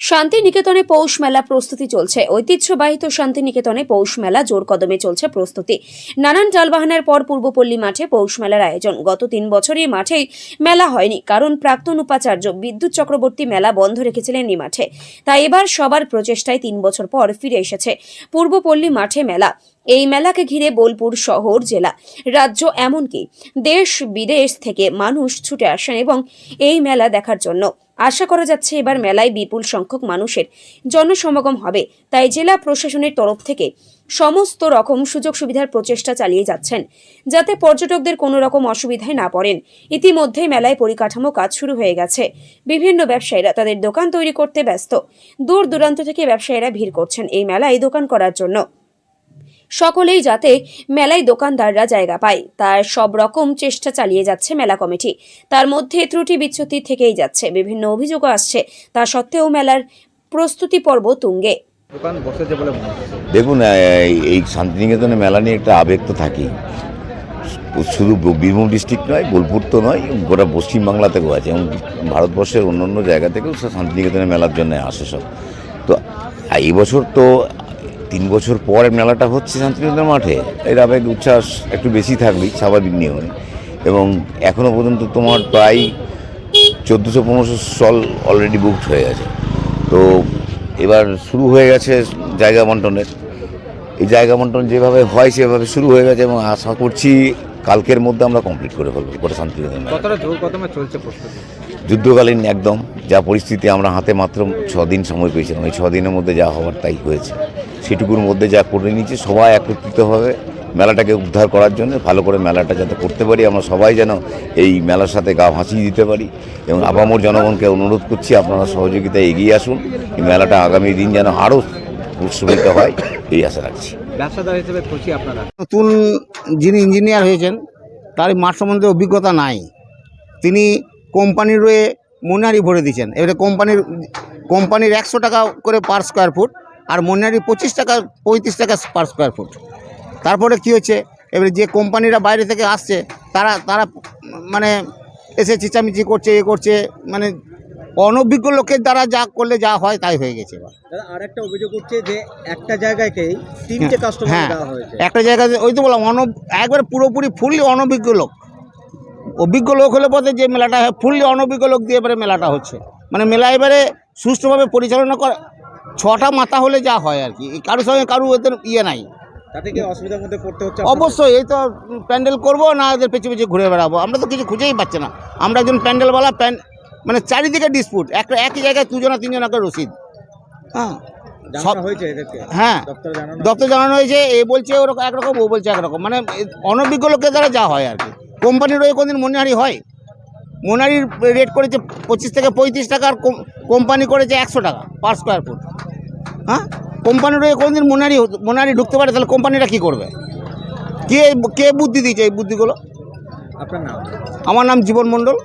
শান্তিনিকেতনে পৌষ মেলা প্রস্তুতি চলছে। ঐতিহ্যবাহিত শান্তিনিকেতনে পৌষ মেলা জোর কদমে চলছে প্রস্তুতি। নানান টালবাহানার পর পূর্বপল্লী মাঠে পৌষ মেলার আয়োজন। গত তিন বছরই মাঠেই মেলা হয়নি, কারণ প্রাক্তন উপাচার্য বিদ্যুৎ চক্রবর্তী মেলা বন্ধ রেখেছিলেন এই মাঠে। তাই এবার সবার প্রচেষ্টায় তিন বছর পর ফিরে এসেছে পূর্বপল্লী মাঠে মেলা। এই মেলাকে ঘিরে বোলপুর শহর, জেলা, রাজ্য এমনকি দেশ বিদেশ থেকে মানুষ ছুটে আসেন এবং এই মেলা দেখার জন্য। আশা করা যাচ্ছে এবার মেলায় বিপুল সংখ্যক মানুষের জনসমাগম হবে। তাই জেলা প্রশাসনের তরফ থেকে সমস্ত রকম সুযোগ সুবিধার প্রচেষ্টা চালিয়ে যাচ্ছেন, যাতে পর্যটকদের কোনো রকম অসুবিধায় না পড়েন। ইতিমধ্যেই মেলায় পরিকাঠামো কাজ শুরু হয়ে গেছে। বিভিন্ন ব্যবসায়ীরা তাদের দোকান তৈরি করতে ব্যস্ত। দূর দূরান্ত থেকে ব্যবসায়ীরা ভিড় করছেন এই মেলায় দোকান করার জন্য। সকলেই যাতে মেলায় দোকানদাররা জায়গা পায়। তার সব রকম চেষ্টা চালিয়ে যাচ্ছে মেলা কমিটি। তার মধ্যে ত্রুটি বিচ্যুতি থেকেই যাচ্ছে। বিভিন্ন অভিযোগও আসছে। তা সত্ত্বেও মেলার প্রস্তুতি পর্ব তুঙ্গে। দেখুন এই- শান্তিনিকেতনে মেলা নিয়ে একটা আবেগ তো থাকেই। শুধু বীরভূম ডিস্ট্রিক্ট নয় বোলপুর তো নয় গোটা পশ্চিমবাংলা থেকেও আছে। এবং ভারতবর্ষের অন্য অন্য জায়গা থেকেও সব শান্তিনিকেতনে মেলার জন্য আসে সব। তো এই বছর তো তিন বছর পর মেলাটা হচ্ছে শান্তিনিকেতন মাঠে। এর আবেগ উচ্ছ্বাস একটু বেশি থাকবেই স্বাভাবিক নিয়মে। এবং এখনও পর্যন্ত তোমার প্রায় চোদ্দোশো পনেরোশো স্টল অলরেডি বুকড হয়ে গেছে তো এবার শুরু হয়ে গেছে জায়গা বন্টনের। এই জায়গা বন্টন যেভাবে হয় সেভাবে শুরু হয়ে গেছে এবং আশা করছি কালকের মধ্যে আমরা কমপ্লিট করে ফেলব গোটা শান্তিনিকেতন যুদ্ধকালীন একদম। যা পরিস্থিতি আমরা হাতে মাত্র ছ দিন সময় পেয়েছিলাম। এই ছদিনের মধ্যে যা হওয়ার তাই হয়েছে। সেটুকুর মধ্যে যা করে নিয়েছি সবাই একত্রিতভাবে মেলাটাকে উদ্ধার করার জন্য ভালো করে মেলাটা যাতে করতে পারি। আমরা সবাই যেন এই মেলার সাথে গা ভাসিয়ে দিতে পারি এবং আপামর জনগণকে অনুরোধ করছি আপনারা সহযোগিতায় এগিয়ে আসুন। এই মেলাটা আগামী দিন যেন আরও উৎসবিত হয় এই আশা রাখছি। ব্যবসাদার হিসেবে খুশি আপনারা? নতুন যিনি ইঞ্জিনিয়ার হয়েছেন তার মাঠ সম্বন্ধে অভিজ্ঞতা নাই। তিনি কোম্পানির রয়ে মনারি ভরে দিয়েছেন। এবারে কোম্পানির কোম্পানির একশো টাকা করে পার স্কোয়ার ফুট আর মনারি পঁচিশ টাকা পঁয়ত্রিশ টাকা পার স্কোয়ার ফুট তারপরে কি হচ্ছে এবারে যে কোম্পানিরা বাইরে থেকে আসছে তারা তারা মানে এসে চেঁচামেচি করছে এ করছে মানে অনভিজ্ঞ লোকের দ্বারা যা করলে যা হয় তাই হয়ে গেছে এবার। আর একটা অভিযোগ যে একটা জায়গাকেই তিনটে কাস্টমার হ্যাঁ। একটা জায়গাতে ওই তো বললাম অন একবারে পুরোপুরি ফুললি অনভিজ্ঞ লোক। অভিজ্ঞ লোক হলে পথে যে মেলাটা হয় ফুললি অনভিজ্ঞ লোক দিয়ে এবারে মেলাটা হচ্ছে। মানে মেলা এবারে সুষ্ঠুভাবে পরিচালনা করা ছটা মাথা হলে যা হয় আর কি। কারোর সঙ্গে কারও এদের ইয়ে নাই। তাতে কি অসুবিধার মধ্যে পড়তে হচ্ছে অবশ্যই এই তো প্যান্ডেল করব না এদের পেছনে পেছনে ঘুরে বেড়াবো। আমরা তো কিছু খুঁজেই পাচ্ছি না। আমরা একজন প্যান্ডেলওয়ালা প্যান মানে চারিদিকে ডিসপুট একটা একই জায়গায় দুজনা তিনজন একটা রসিদ। হ্যাঁ। সব হয়েছে হ্যাঁ। দপ্তর জানানো হয়েছে? এ বলছে ওরকম একরকম ও বলছে একরকম। মানে অনভিজ্ঞ লোকের দ্বারা যা হয় আর কি। কোম্পানির ওই কোনদিন মনিহারি হয়? মনারির রেট করেছে পঁচিশ থেকে পঁয়ত্রিশ টাকা আর কোম- কোম্পানি করেছে একশো টাকা। Per square foot. হ্যাঁ? কোম্পানির ওই কোনদিন মোনারি মোনারি মনারি ঢুকতে পারে তাহলে কোম্পানিটা কী করবে? কে কে বুদ্ধি দিয়েছে এই বুদ্ধিগুলো? আপনার নাম? আমার নাম জীবন মণ্ডল।